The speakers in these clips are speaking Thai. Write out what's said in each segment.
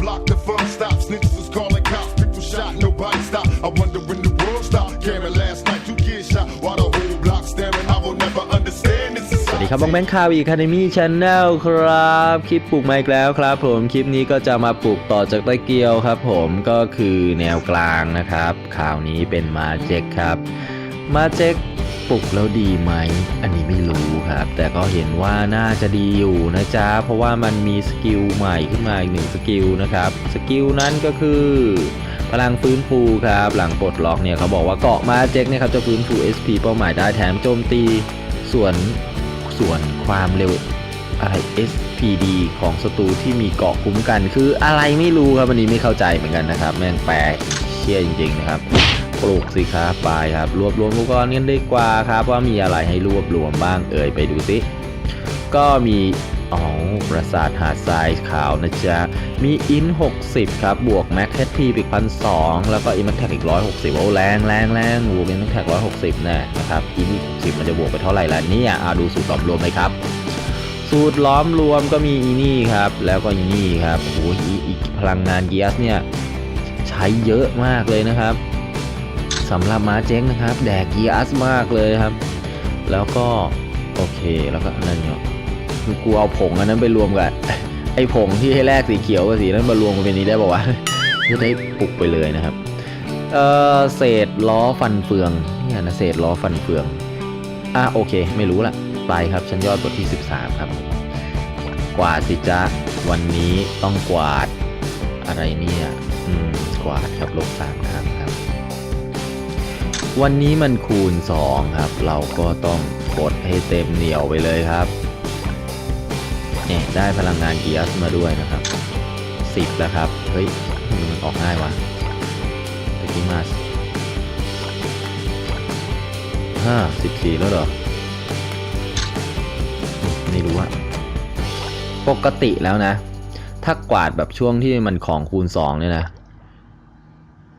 block, the fun stops. Snitches was calling cops, people shot, nobody stopped. I wonder when the world stopped. Cameron last night, two kids shot, while the whole block staring. I will never understand this. สวัสดีครับบองแบงค์ข่าวอีคาเดมี่ช n แนลครับ คลิปปลูกไม้แล้วครับผม คลิปนี้ก็จะมาปลูกต่อจากตะเกียวครับผมก็คือแนวกลางนะครับข่าวนี้เป็นมาเจ็กครับ มาเจ็ก ปลูกแล้วดีไหม อันนี้ไม่รู้ครับ แต่ก็เห็นว่าน่าจะดีอยู่นะจ๊ะ เพราะว่ามันมีสกิลใหม่ขึ้นมาอีกหนึ่งสกิลนะครับ สกิลนั้นก็คือพลังฟื้นฟูครับหลังปลดล็อกเนี่ยเขาบอกว่าเกาะมาเจ็กเนี่ยครับจะฟื้นฟู SP เป้าหมายได้แถมโจมตีส่วนส่วนความเร็วอะไร SPD ของศัตรูที่มีเกาะคุ้มกัน คืออะไรไม่รู้ครับวันนี้ไม่เข้าใจเหมือนกันนะครับ แม่งแปลกเชี่ยจริงๆนะครับ ปลูกสิครับไปครับ รวบรวมอุปกรณ์กันดีกว่าครับ ว่ามีอะไรให้รวบรวมบ้างเอ่ยไปดูสิก็มีอ๋อปราสาทหาดทรายขาวนะจ๊ะ มีอิน 60 ครับ บวกแม็กเ p อีกพันสองแล้วก็อินแม็กแท็กอีก 160 โอ้แรงแรงแรงบวกอินแม็กแท็ก160แน่นะครับ อิน60 มันจะบวกไปเท่าไหร่ล่ะเนี่ยอะดูสูตรล้อมรวมเลยครับ สูตรล้อมรวมก็มีอีนี่ครับ แล้วก็อีนี่ครับโอ้โหอีอีกพลังงานเกียสเนี่ย ใช้เยอะมากเลยนะครับ สำหรับม้าเจ๊งนะครับ แดกเกียสมากเลยครับ แล้วก็โอเคแล้วก็นั่นเนาะคือกูเอาผงอันนั้นไปรวมกับไอ้ผงที่ให้แรกสีเขียวกับสีนั้นมารวมกันเป็นนี้ได้ป่าวะจะได้ปลุกไปเลยนะครับเออเศษล้อฟันเฟืองเนี่ยนะเศษล้อฟันเฟืองอะโอเค ไม่รู้ละไปครับชั้นยอดบทที่ 13 ครับ กวาดสิจ๊ะวันนี้ต้องกวาดอะไรเนี่ย อืม กวาดครับลบสามครับ วันนี้มันคูณ 2 ครับ เราก็ต้องกดให้เต็มเหนียวไปเลยครับเนี่ยได้พลังงานเกียสมาด้วยนะครับ 10 แล้วครับ เฮ้ยมันออกง่ายวะตะกี้มาสห้าสิบสี่แล้วเหรอ ไม่รู้อะปกติแล้วนะ ถ้ากวาดแบบช่วงที่มันของคูณ2เนี่ยนะ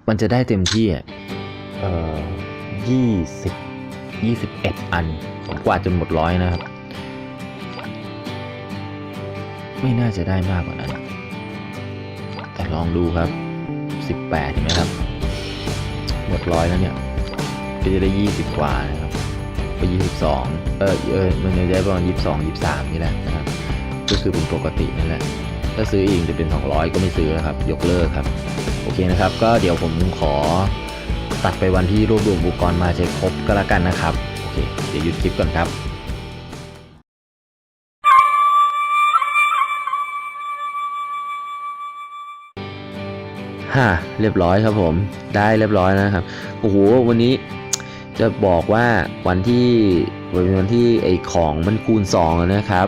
มันจะได้เต็มที่อะเอ่อ ยี่สิบยี่สิบเอ็ดอันผมกวาดจนหมดร้อยนะครับ ไม่น่าจะได้มากกว่านั้น แต่ลองดูครับ 18เห็นไหมครับ หมดร้อยแล้วเนี่ยก็จะได้ 20 กว่านะครับไป22 เออเออมันจะได้ประมาณ22 23 นี่แหละนะครับก็คือเป็นปกตินั่นแหละ ถ้าซื้ออีกจะเป็น 200 ก็ไม่ซื้อแล้วครับ ยกเลิกครับ โอเคนะครับ ก็เดี๋ยวผมขอ ตัดไปวันที่รวบรวมอุปกรณ์มาใช้ครบก็แล้วกันนะครับ โอเค เดี๋ยวหยุดคลิปก่อนครับฮ่าเรียบร้อยครับผม ได้เรียบร้อยนะครับ โอ้โห วันนี้จะบอกว่าวันที่เป็นวันที่ไอของมันคูณ2อะนะครับ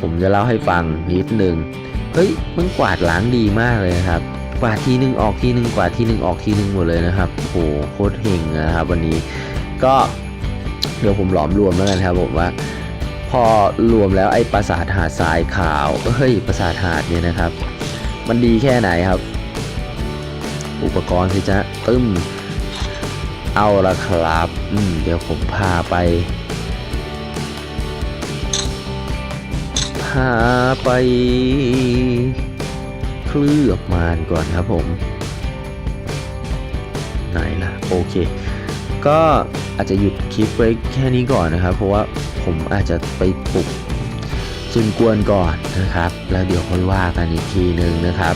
ผมจะเล่าให้ฟังนิดหนึ่งเฮ้ย มันกวาดล้างดีมากเลยครับ วาดทีหนึ่งออกทีหนึ่งกวาดทีหนึ่งออกทีหนึ่งหมดเลยนะครับโอ้โหโคตรเฮงนะครับวันนี้ก็เดี๋ยวผมหลอมรวมแล้วกันครับผมว่า พอรวมแล้วไอ้ปราสาทหาดทรายขาวเฮ้ยปราสาทหาดเนี่ยนะครับ มันดีแค่ไหนครับ อุปกรณ์สิจ๊ะตึ้มเอาละครับอืมเดี๋ยวผมพาไป พาไป เคลือบมานก่อนครับผม ไหนล่ะ โอเค ก็อาจจะหยุดคลิปไว้แค่นี้ก่อนนะครับ เพราะว่าผมอาจจะไปปลุกซุนกวนก่อนนะครับ แล้วเดี๋ยวค่อยว่ากันอีกทีหนึ่งนะครับ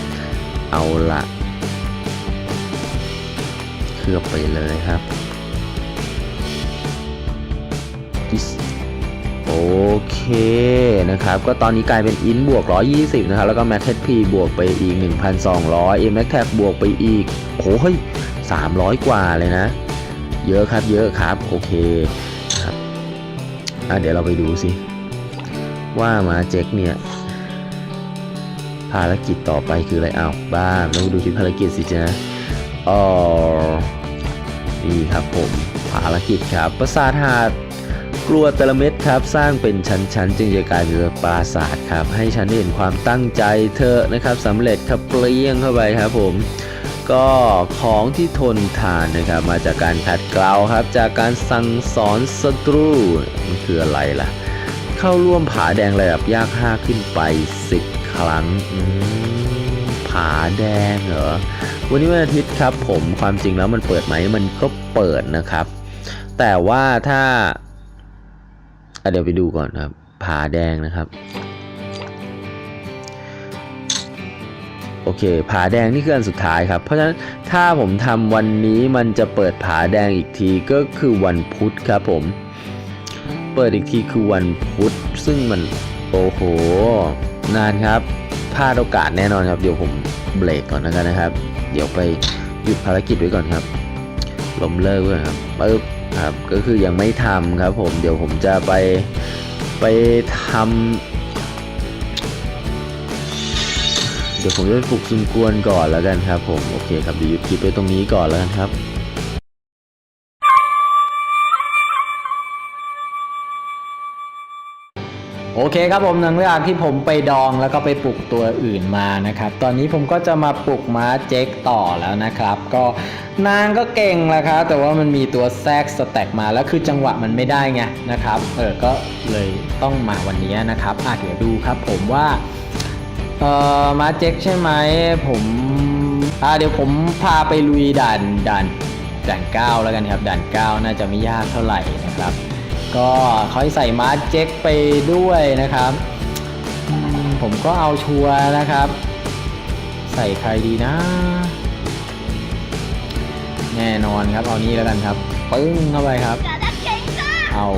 เอาละเคลือบไปเลยครับ นะครับ ก็ตอนนี้กลายเป็นอินบวก 120 นะครับ แล้วก็ Max HP บวกไปอีก 1,200 m Max Tag บวกไปอีกโอ้โหเฮ้ย300 กว่าเลยนะ เยอะครับ เยอะครับ โอเคครับอะเดี๋ยวเราไปดูสิ ว่ามาเจ็กเนี่ย ภารกิจต่อไปคืออะไรเอาบ้าแล้วมาดูที่ภารกิจสิจ๊ะอ๋อนี่ครับผม ภารกิจครับ ปราสาทหาด กลัวแต่ละเม็ดครับสร้างเป็นชั้นๆ จึงจะกลายเป็นปราสาทครับ ให้ฉันเห็นความตั้งใจเธอนะครับสำเร็จครับเปรี้ยงเข้าไปครับผมก็ของที่ทนทานนะครับมาจากการขัดเกลาครับ จากการสั่งสอนศัตรูมันคืออะไรล่ะ เข้าร่วมผาแดงระดับยาก5ขึ้นไป 10 ครั้งผาแดงเหรอวันนี้วันอาทิตย์ครับผมความจริงแล้วมันเปิดไหมมันก็เปิดนะครับ แต่ว่าถ้า เดี๋ยวไปดูก่อนครับ ผาแดงนะครับ โอเค ผาแดงนี่คืออันสุดท้ายครับ เพราะฉะนั้นถ้าผมทำวันนี้มันจะเปิดผาแดงอีกทีก็คือวันพุธครับผม เปิดอีกทีคือวันพุธ ซึ่งมันโอ้โห นานครับพลาดโอกาสแน่นอนครับ เดี๋ยวผมเบรกก่อนแล้วกันนะครับ เดี๋ยวไปหยุดภารกิจไว้ก่อนครับล้มเลิกไว้ก่อนครับปึ๊บ ครับ ก็คือยังไม่ทำครับ ผมเดี๋ยวผมจะไปไปทำเดี๋ยวผมจะปลุกซุนกวนก่อนแล้วกันครับ ผมโอเคครับเดี๋ยวหยุดคลิปไว้ตรงนี้ก่อนแล้วกันครับ โอเคครับผมหลังจากที่ผมไปดองแล้วก็ไปปลุกตัวอื่นมานะครับ ตอนนี้ผมก็จะมาปลุกม้าเจ๊กต่อแล้วนะครับ ก็นางก็เก่งแหละครับแต่ว่ามันมีตัวแทรกสแต็กมาแล้วคือจังหวะมันไม่ได้ไงนะครับเออก็เลยต้องมาวันนี้นะครับอะเดี๋ยวดูครับผมว่าเอ่อม้าเจ๊กใช่ไหมผมอ่าเดี๋ยวผมพาไปลุยด่านด่านด่านเก้าแล้วกันครับด่านเก้าน่าจะไม่ยากเท่าไหร่นะครับ ก็เขาให้ใส่มาร์เจ็กไปด้วยนะครับ ผมก็เอาชัวร์นะครับ ใส่ใครดีนะ แน่นอนครับเอานี้แล้วกันครับ ปึ้งเข้าไปครับ เอา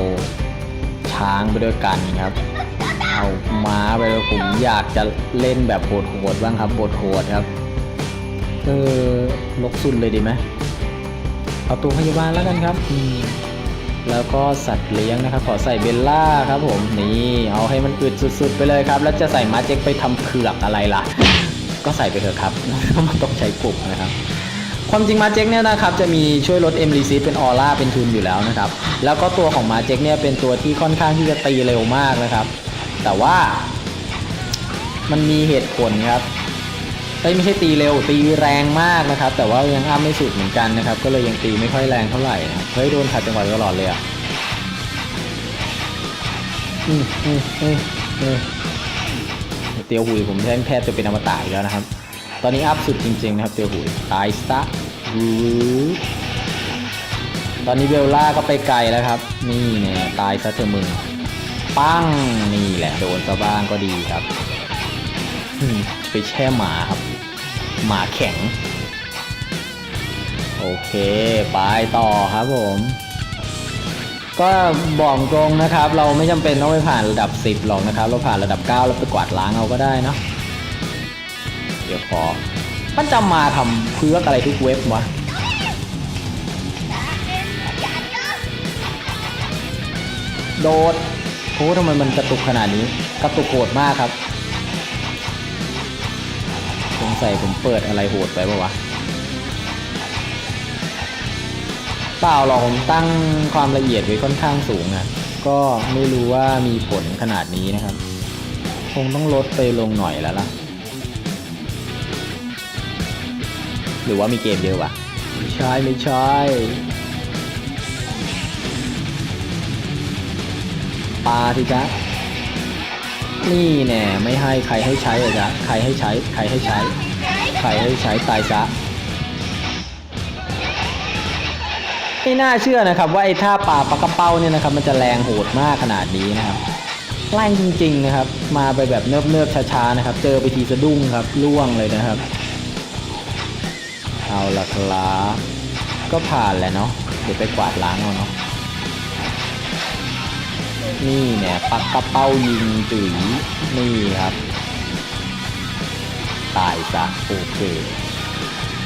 ช้างไปด้วยกันครับ เอาม้าไปด้วยผมอยากจะเล่นแบบโหดๆบ้างครับโหดๆครับ เออลกซุนเลยดีไหมเอาตัวพยาบาลแล้วกันครับอืม แล้วก็สัตว์เลี้ยงนะครับ ขอใส่เบลล่าครับผมนี่เอาให้มันอึดสุด ๆ ไปเลยครับ แล้วจะใส่มาเจ็กไปทำเผือกอะไรล่ะ ก็ใส่ไปเถอะครับมันต้องใช้ปลุกนะครับความจริงมาเจ็กเนี่ยนะครับจะมีช่วยลดเอ็มรีซีเป็นออร่าเป็นทุนอยู่แล้วนะครับ แล้วก็ตัวของมาเจ็กเนี่ยเป็นตัวที่ค่อนข้างที่จะตีเร็วมากนะครับ แต่ว่ามันมีเหตุผลครับ เอ้ยไม่ใช่ตีเร็วตีแรงมากนะครับ แต่ว่ายังอ้าไม่สุดเหมือนกันนะครับ ก็เลยยังตีไม่ค่อยแรงเท่าไหร่เฮ้ยโดนขัดจังหวะตลอดเลยอะอืมอืมอืมอืมเตียวหุยผมแทนแทบจะเป็นอมตะอีกแล้วนะครับ ตอนนี้อัพสุดจริงๆนะครับ เตียวหุยตายซะตอนนี้เบลล่าก็ไปไกลแล้วครับ นี่เนี่ยตายซะเถอมึง ปั้งนี่แหละโดนซะบ้างก็ดีครับ ไปแช่หมาครับ หมาแข็ง โอเค ไปต่อครับผม ก็บอกตรงนะครับ เราไม่จำเป็นต้องไปผ่านระดับ 10 หรอกนะครับ เราผ่านระดับ 9 แล้วไปกวาดล้างเอาก็ได้นะเดี๋ยวขอมันจะมาทำเพื่ออะไรทุกเว็บวะโดดโอ้ทำไมมันกระตุกขนาดนี้ กระตุกโหดมากครับ สงสัยผมเปิดอะไรโหดไปปะวะ เปล่าหรอกผมตั้งความละเอียดไว้ค่อนข้างสูงนะก็ไม่รู้ว่ามีผลขนาดนี้นะครับ คงต้องลดไปลงหน่อยแล้วล่ะ หรือว่ามีเกมเยอะวะไม่ใช่ไม่ใช่ปลาทีจ๊ะนี่แน่ไม่ให้ใครให้ใช้อะจ๊ะใครให้ใช้ ใครให้ใช้ ใครให้ใช้ตายซะไม่น่าเชื่อนะครับ ว่าไอ้ท่าปลาปากระเป้าเนี่ยนะครับ มันจะแรงโหดมากขนาดนี้นะครับแรงจริงๆนะครับ มาไปแบบเนิบๆช้าๆนะครับ เจอไปทีสะดุ้งครับล่วงเลยนะครับ เอาละครับก็ผ่านแหละเนาะเดี๋ยวไปกวาดล้างเอาเนาะนี่เนี่ยปักกระเป้ายิงจุ๋ยนี่ครับ ตายซะโอเค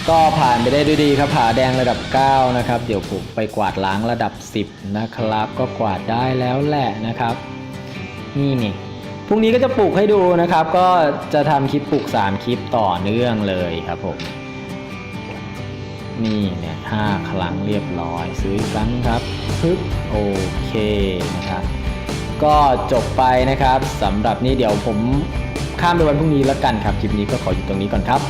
ก็ผ่านไปได้ด้วยดีครับผาแดงระดับ 9 นะครับ เดี๋ยวผมไปกวาดล้างระดับ 10 นะครับ ก็กวาดได้แล้วแหละนะครับ นี่นี่พรุ่งนี้ก็จะปลูกให้ดูนะครับ ก็จะทำคลิปปลูก 3 คลิปต่อเนื่องเลยครับผม นี่เนี่ยห้าครั้งเรียบร้อย ซื้อครั้งครับปึ๊บโอเคนะครับ ก็จบไปนะครับสำหรับนี้เดี๋ยวผม ข้ามไปวันพรุ่งนี้แล้วกันครับ คลิปนี้ก็ขออยู่ตรงนี้ก่อนครับ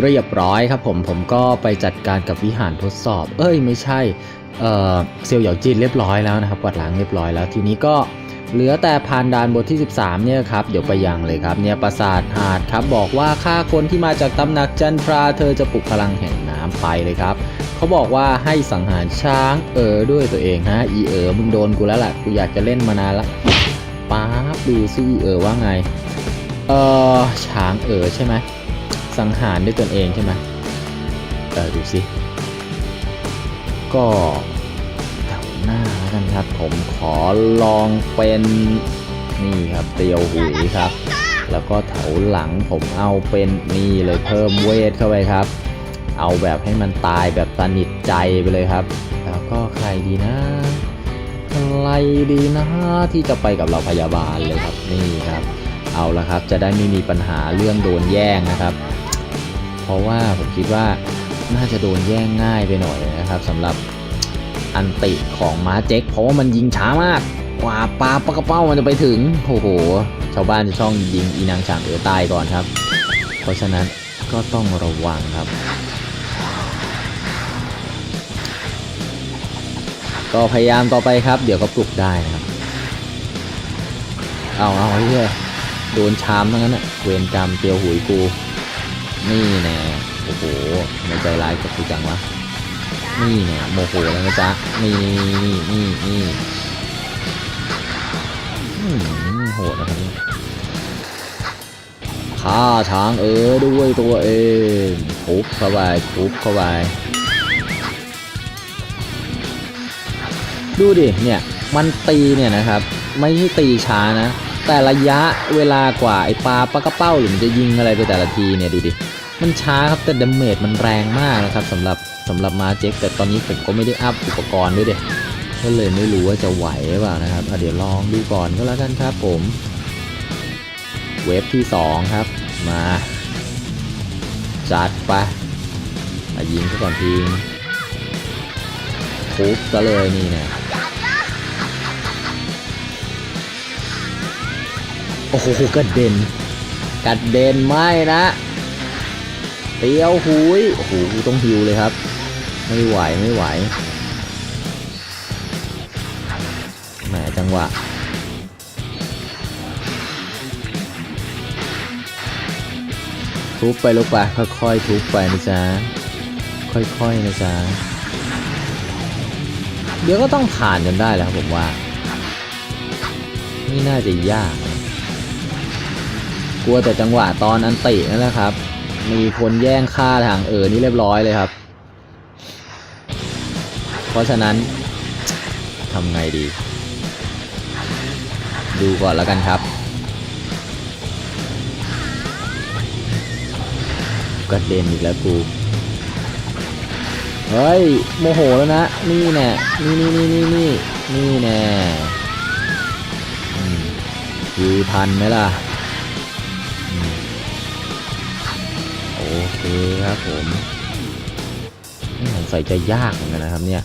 เรียบร้อยครับผมผมก็ไปจัดการกับวิหารทดสอบ เอ้ยไม่ใช่เซลล์เหยาจีนเรียบร้อยแล้วนะครับกวาดล้างเรียบร้อยแล้วทีนี้ก็ เหลือแต่ผ่านด่านบทที่ 13 เนี่ยครับ เดี๋ยวไปยังเลยครับ เนี่ยปราสาทหาดครับ บอกว่าฆ่าคนที่มาจากตำหนักจันทราเธอจะปลุกพลังแห่งน้ำไปเลยครับ เขาบอกว่าให้สังหารช้างเออด้วยตัวเองฮะ อีเออมึงโดนกูแล้วล่ะ กูอยากจะเล่นมานานละป๊าบดูซิอีเออว่าไง เออช้างเออใช่ไหมสังหารด้วยตนเองใช่ไหมเออดูสิก็ กันครับ ผมขอลองเป็นนี่ครับเตียวหุยครับ แล้วก็แถวหลังผมเอาเป็นนี่เลยเพิ่มเวทเข้าไปครับ เอาแบบให้มันตายแบบตานิดใจไปเลยครับ แล้วก็ใครดีนะใครดีนะที่จะไปกับเราพยาบาลเลยครับนี่ครับ เอาละครับจะได้ไม่มีปัญหาเรื่องโดนแย่งนะครับ เพราะว่าผมคิดว่าน่าจะโดนแย่งง่ายไปหน่อยนะครับสำหรับ อันติของม้าเจ็กเพราะว่ามันยิงช้ามาก กว่าปลาปากระเป้ามันจะไปถึงโอ้โห ชาวบ้านจะช่องยิงอีนางฉางเอ๋อตายก่อนครับ เพราะฉะนั้นก็ต้องระวังครับ ก็พยายามต่อไปครับ เดี๋ยวก็ปลุกได้นะครับเอาเอาเหี้ยโดนชามทั้งนั้นอะเวรกรรมเตียวหุยกู นี่แน่โอ้โหไม่ใจร้ายกับกูจังวะ นี่แน่โมโหแล้วนะจ๊ะนี่นี่นี่นี่อืมโหดนะครับนี่ฆ่าช้างเออด้วยตัวเองทุบเข้าไปทุบเข้าไปดูดิเนี่ยมันตีเนี่ยนะครับ ไม่ใช่ตีช้านะ แต่ระยะเวลากว่าไอ้ปลาปลากระเป้าหรือมันจะยิงอะไรไปแต่ละทีเนี่ยดูดิมันช้าครับแต่ดาเมจมันแรงมากนะครับสำหรับ สำหรับมาเจ็กแต่ตอนนี้ผมก็ไม่ได้อัพอุปกรณ์ด้วยเด็ก็เลยไม่รู้ว่าจะไหวหรือเปล่านะครับเดี๋ยวลองดูก่อนก็แล้วกันครับผม เวฟที่ 2 ครับ มาจัดไปะยิงซะก่อนทีงทุบซะเลยนี่นะโอ้โหกระเด็นกระเด็นไม่นะเตียวหุยโอ้โหต้องฮิวเลยครับ ไม่ไหวไม่ไหวแหมจังหวะทุบไปลูกไปค่อยๆทุบไปนะจ๊ะค่อยๆนะจ๊ะเดี๋ยวก็ต้องผ่านจนได้แล้วครับผมว่านี่น่าจะยาก กลัวแต่จังหวะตอนอันตินั่นแหละครับ มีคนแย่งฆ่าทางเออนี่เรียบร้อยเลยครับ เพราะฉะนั้นทำไงดี ดูก่อนแล้วกันครับ กระเด็นอีกแล้วกู เฮ้ย โมโหแล้วนะ นี่แน่นี่นี่นี่นี่นี่นี่แน่อืมยือทันไหมล่ะ โอเคครับผมสงสัยจะยากเหมือนกันนะครับเนี่ย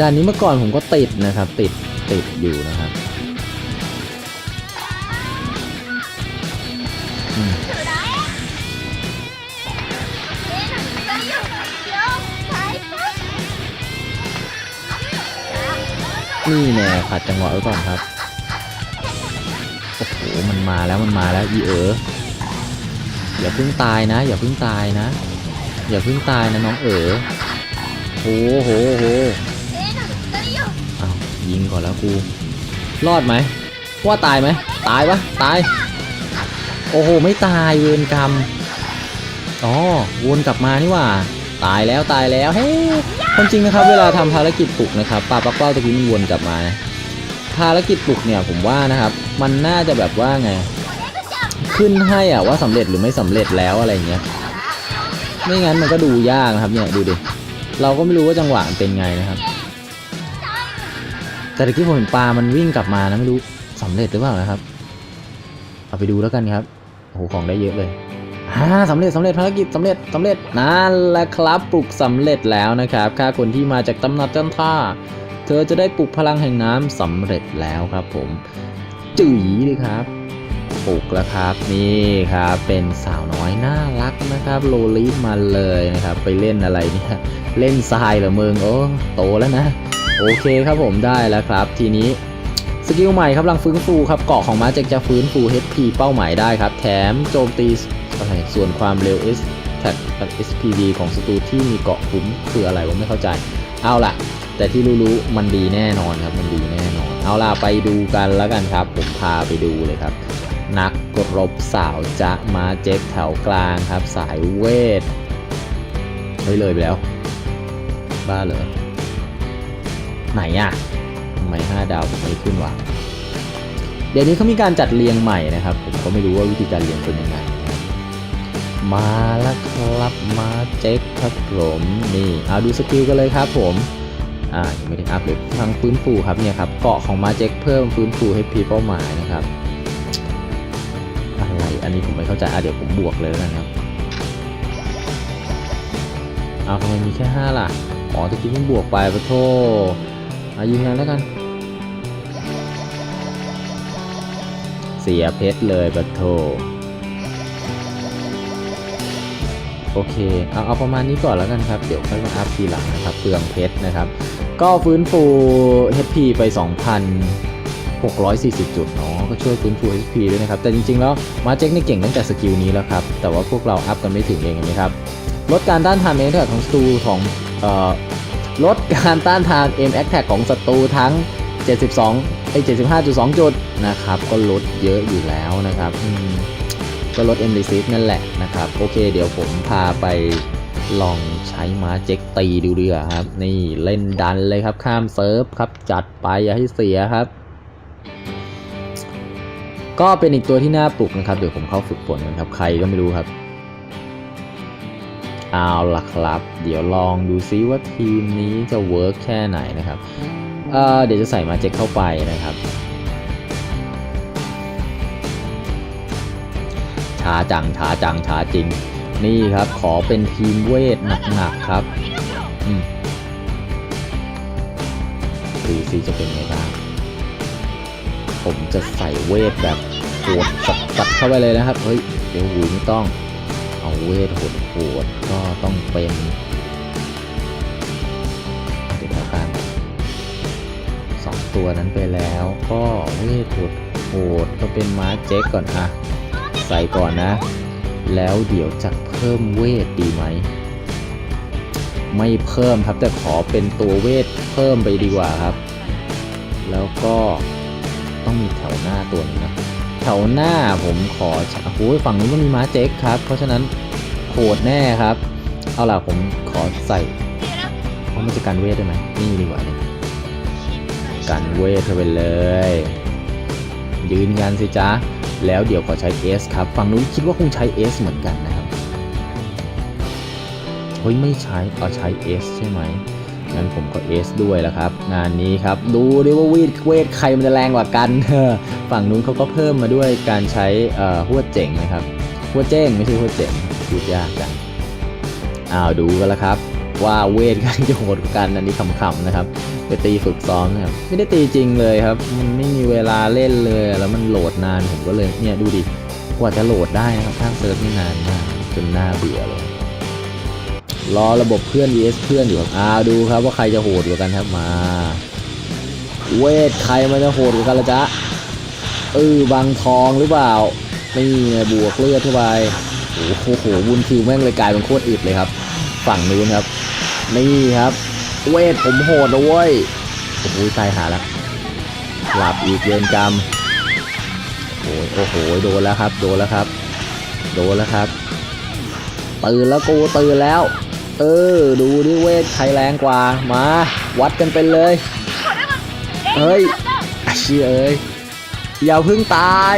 ด้านนี้เมื่อก่อนผมก็ติดนะครับ ติดติดอยู่นะครับนี่แน่ขัดจังหวะไว้ก่อนครับ โอ้โห มันมาแล้วมันมาแล้วอีเอออย่าเพิ่งตายนะ อย่าเพิ่งตายนะ อย่าเพิ่งตายนะน้องเอ๋อโหโหโหอ้าว ยิงก่อนแล้วกูรอดไหมว่าตายไหมตายปะตาย โอ้โหไม่ตายเวรกรรมอ๋อวนกลับมานี่ว่า ตายแล้วตายแล้วเฮ้ยความจริงนะครับ เวลาทำภารกิจปลุกนะครับปลาปักเป้าตะกี้มันวนกลับมานะภารกิจปลุกเนี่ยผมว่านะครับ มันน่าจะแบบว่าไง ขึ้นให้อะว่าสำเร็จหรือไม่สำเร็จแล้วอะไรเงี้ยไม่งั้นมันก็ดูยากนะครับเนี่ยดูดิเราก็ไม่รู้ว่าจังหวะเป็นไงนะครับ แต่ตะกี้ผมเห็นปลา มันวิ่งกลับมานะไม่รู้สำเร็จหรือเปล่านะครับ เอาไปดูแล้วกันครับโอ้โหของได้เยอะเลยอ่าสำเร็จสำเร็จภารกิจสำเร็จสำเร็จนั่นแหละครับปลุกสำเร็จแล้วนะครับค่าคนที่มาจากตำหนักจันท่า เธอจะได้ปลุกพลังแห่งน้ำสำเร็จแล้วครับผมจื๋ยเลยครับปลุกแล้วครับนี่ครับเป็นสาวน้อยน่ารักนะครับ โลลีฟมาเลยนะครับ ไปเล่นอะไรเนี่ยเล่นทรายเหรอมึงโอ้โตแล้วนะ โอเคครับผมได้แล้วครับ ทีนี้สกิลใหม่ครับรังฟื้นฟูครับเกาะของม้าจกจะฟื้นฟู HP เป้าหมายได้ครับ แถมโจมตีอะไรส่วนความเร็ว S แท็กกับ SPD ของศัตรูที่มีเกาะคุ้มคืออะไรผมไม่เข้าใจ เอาล่ะ แต่ที่รู้ๆมันดีแน่นอนครับมันดีแน่นอน เอาล่ะไปดูกันแล้วกันครับ ผมพาไปดูเลยครับ นักกรบสาวจะมาเจ็กแถวกลางครับ สายเวทเฮ้ยเลยไปแล้ว บ้าเหรอ ไหนอะทำไมห้าดาวผมไม่ขึ้นวะเดี๋ยวนี้เขามีการจัดเรียงใหม่นะครับ ผมก็ไม่รู้ว่าวิธีการเรียงเป็นยังไงมาแล้วครับมาเจ็คครับผมนี่เอาดูสกิลกันเลยครับผมอ่ายังไม่ได้อัพเลยทางฟื้นฟูครับเนี่ยครับเกาะของมาเจ็คเพิ่มฟื้นฟูให้พีเป้าหมายนะครับอะไรอันนี้ผมไม่เข้าใจอะเดี๋ยวผมบวกเลยแล้วกันครับเอาทำไมมีแค่ห้าล่ะ อ๋อตะกี้เพิ่งบวกไปปะโท อายิงงานแล้วกัน เสียเพชรเลยปะโทโอเค เอาเอาประมาณนี้ก่อนแล้วกันครับ เดี๋ยวค่อยมาอัพทีหลังนะครับเปลืองเพชรนะครับ ก็ฟื้นฟู HP ไป 2,640 จุดเนาะ ก็ช่วยฟื้นฟู HP ด้วยนะครับ แต่จริงๆ แล้วมาเจ็กนี่เก่งตั้งแต่สกิลนี้แล้วครับ แต่ว่าพวกเราอัพกันไม่ถึงเองนะครับ ลดการต้านทานเมทัลของศัตรูของเอ่อ ลดการต้านทาน M Attack ของศัตรูทั้ง 72ไอ้75.2 จุดนะครับ ก็ลดเยอะอยู่แล้วนะครับ ก็ลด M Resist นั่นแหละนะครับ โอเค เดี๋ยวผมพาไปลองใช้ม้าเจ็กตีดูดีกว่าครับ นี่เล่นดันเลยครับข้ามเซิร์ฟครับ จัดไปอย่าให้เสียครับ ก็เป็นอีกตัวที่น่าปลุกนะครับ เดี๋ยวผมเข้าฝึกฝนกันครับ ใครก็ไม่รู้ครับ เอาล่ะครับ เดี๋ยวลองดูซิว่าทีมนี้จะเวิร์กแค่ไหนนะครับเเดี๋ยวจะใส่มาเจ็กเข้าไปนะครับช้าจังช้าจังช้าจริง นี่ครับขอเป็นทีมเวทหนักๆครับดูซิจะเป็นไงบ้างผมจะใส่เวทแบบโหดสัดเข้าไปเลยนะครับ เฮ้ย เดี๋ยวหูไม่ต้อง เอาเวทโหดก็ต้องเป็นเดี๋ยวกันสองตัวนั้นไปแล้วก็เวทโหดโหดก็เป็นม้าเจ๊กก่อนอะใส่ก่อนนะ แล้วเดี๋ยวจะเพิ่มเวทดีไหม ไม่เพิ่มครับแต่ขอเป็นตัวเวทเพิ่มไปดีกว่าครับ แล้วก็ต้องมีแถวหน้าตัวนึงนะ ถวหน้าผมขอโอ้โหฝั่งนู้นก็มีม้าเจ๊กครับ เพราะฉะนั้นโหดแน่ครับ เอาล่ะผมขอใส่เพราะมันจะกันเวทได้ไหมนี่ดีกว่านี่กันเวทไปเลย ยืนยันสิจ๊ะแล้วเดี๋ยวขอใช้ S ครับฝั่งนู้นคิดว่าคงใช้ S เหมือนกันนะครับ เฮ้ย ไม่ใช้เอาใช้ S ใช่ไหม งั้นผมก็ S ด้วยแล้วครับ งานนี้ครับ ดูดิว่าวีดเวทใครมันจะแรงกว่ากัน ฝั่งนู้นเขาก็เพิ่มมาด้วยการใช้หัวเจ๋งนะครับ หัวเจ้งไม่ใช่หัวเจ๋งพูดยากจังอ้าวดูกันแล้วครับ ว่าเวทกันจะโหดกว่ากันอันนี้ขำๆนะครับไปตีฝึกซ้อมนะครับไม่ได้ตีจริงเลยครับ มันไม่มีเวลาเล่นเลยแล้วมันโหลดนานผมก็เลยเนี่ยดูดิกว่าจะโหลดได้นะครับข้างเซิร์ฟนี่นานมากจนน่าเบื่อเลย รอระบบเพื่อน vs เพื่อนอยู่ครับอ่าดูครับว่าใครจะโหดกว่ากันครับมา เวทใครมันจะโหดกว่ากันละจ๊ะเออบางทองหรือเปล่านี่ไงบวกเลือดเข้าไปโอ้โหโหบุญคิวแม่งเลยกลายเป็นโคตรอึดเลยครับ ฝั่งนู้นครับ นี่ครับ เวทผมโหดนะเว้ยโอ้โหตายหาแล้วหลับอีกเวรกรรมโอ้ยโอ้โห โดนแล้วครับ โดนแล้วครับ โดนแล้วครับ ตื่นแล้วกูตื่นแล้ว เออ ดูดิเวทใครแรงกว่า มา วัดกันไปเลย เฮ้ยอ้เชี่ยเอ้ย อย่าพึ่งตาย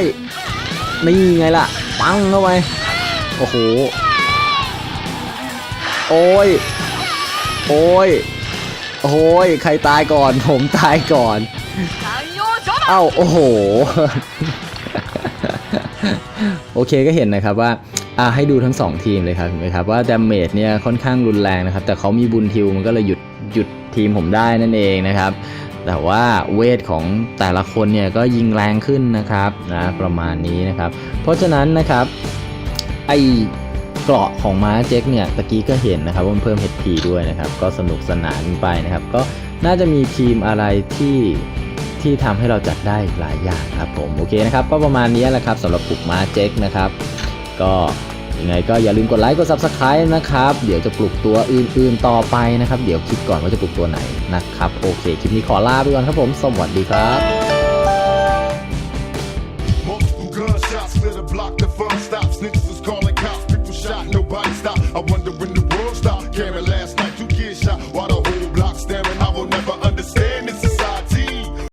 นี่ไงล่ะ ปังเข้าไป โอ้โห โอ้ย โอ้ย โอ้ย ใครตายก่อน ผมตายก่อน เอ้า โอ้โห โอเคก็เห็นนะครับว่า อ่าให้ดูทั้ง 2 ทีมเลยครับเห็นไหมครับว่าดาเมจเนี่ยค่อนข้างรุนแรงนะครับ แต่เขามีบุญทิวมันก็เลยหยุดหยุดทีมผมได้นั่นเองนะครับ แต่ว่าเวทของแต่ละคนเนี่ยก็ยิงแรงขึ้นนะครับนะประมาณนี้นะครับ เพราะฉะนั้นนะครับไอเกราะของม้าเจ็กเนี่ยตะกี้ก็เห็นนะครับว่ามันเพิ่ม HP ด้วยนะครับ ก็สนุกสนานไปนะครับ ก็น่าจะมีทีมอะไรที่ที่ทำให้เราจัดได้หลายอย่างครับผมโอเคนะครับ ก็ประมาณนี้แหละครับสำหรับปลุกม้าเจ็กนะครับ ก็ยังไงก็อย่าลืมกดไลค์กด Subscribe นะครับ เดี๋ยวจะปลุกตัวอื่นๆต่อไปนะครับ เดี๋ยวคิดก่อนว่าจะปลุกตัวไหนนะครับ โอเค คลิปนี้ขอลาไปก่อนครับผม สวัสดีครับ